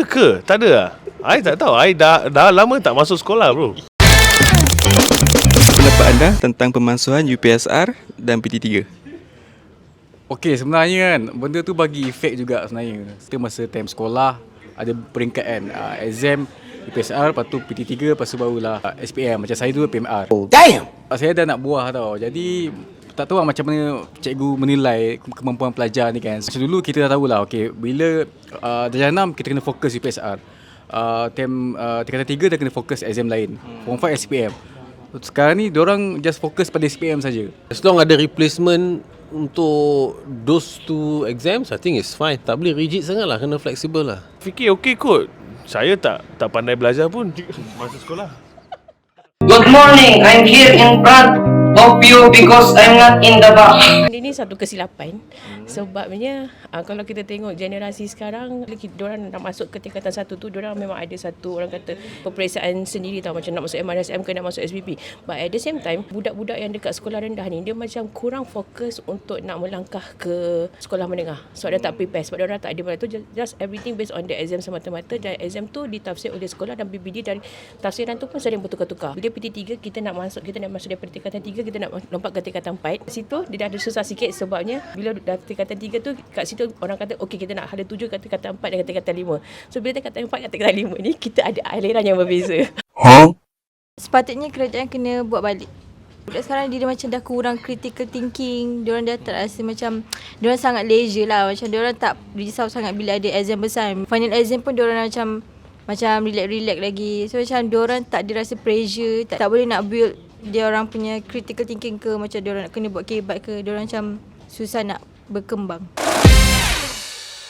Ya ke? Tak ada lah. I tak tahu. I dah, dah lama tak masuk sekolah bro. Pendapat anda tentang pemansuhan UPSR dan PT3? Okey sebenarnya kan benda tu bagi efek juga sebenarnya. Kita masa time sekolah ada peringkat kan uh, exam UPSR lepas tu PT3 lepas tu barulah uh, SPM macam saya tu PMR. Oh, damn. Saya dah nak buah tau. Jadi tak tahu lah macam mana cikgu menilai kemampuan pelajar ni kan. Macam dulu kita dah tahulah okey bila uh, darjah 6 kita kena fokus UPSR. Uh, time uh, tingkatan 3 dah kena fokus exam lain. Form 5 SPM. Sekarang ni orang just fokus pada SPM saja. As long ada replacement untuk those two exams, I think it's fine. Tak boleh rigid sangat lah, kena flexible lah. Fikir okey kot. Saya tak tak pandai belajar pun masa sekolah. Good morning. I'm here in front of you because I'm not in the back. Ini satu kesilapan. Sebabnya uh, kalau kita tengok generasi sekarang orang nak masuk ke tingkatan satu tu orang memang ada satu orang kata peperiksaan sendiri tau. Macam nak masuk MRSM ke nak masuk SPP but at the same time budak-budak yang dekat sekolah rendah ni dia macam kurang fokus untuk nak melangkah ke sekolah menengah. Sebab dia tak prepare. Sebab dia orang tak ada tu. Just everything based on the exam semata-mata. Dan exam tu ditafsir oleh sekolah dan BBD dan tafsiran tu pun sering bertukar-tukar. Bila PT3 kita nak masuk kita nak masuk daripada tingkatan 3 kita nak lompat ke tingkatan 4 situ dia dah ada susah sikit sebabnya bila dah tingkatan 3 tu kat situ orang kata okey kita nak hala tuju kat tingkatan 4 dan tingkatan 5 so bila tingkatan 4 dan tingkatan 5 ni kita ada aliran yang berbeza Sepatutnya kerajaan kena buat balik. Budak sekarang dia macam dah kurang critical thinking. Diorang dah tak rasa macam diorang sangat leisure lah. Macam diorang tak risau sangat bila ada exam besar. Final exam pun diorang macam macam relax-relax lagi. So macam diorang tak ada rasa pressure, tak, tak boleh nak build dia orang punya critical thinking ke macam diorang nak kena buat kebat ke. Diorang macam susah nak berkembang.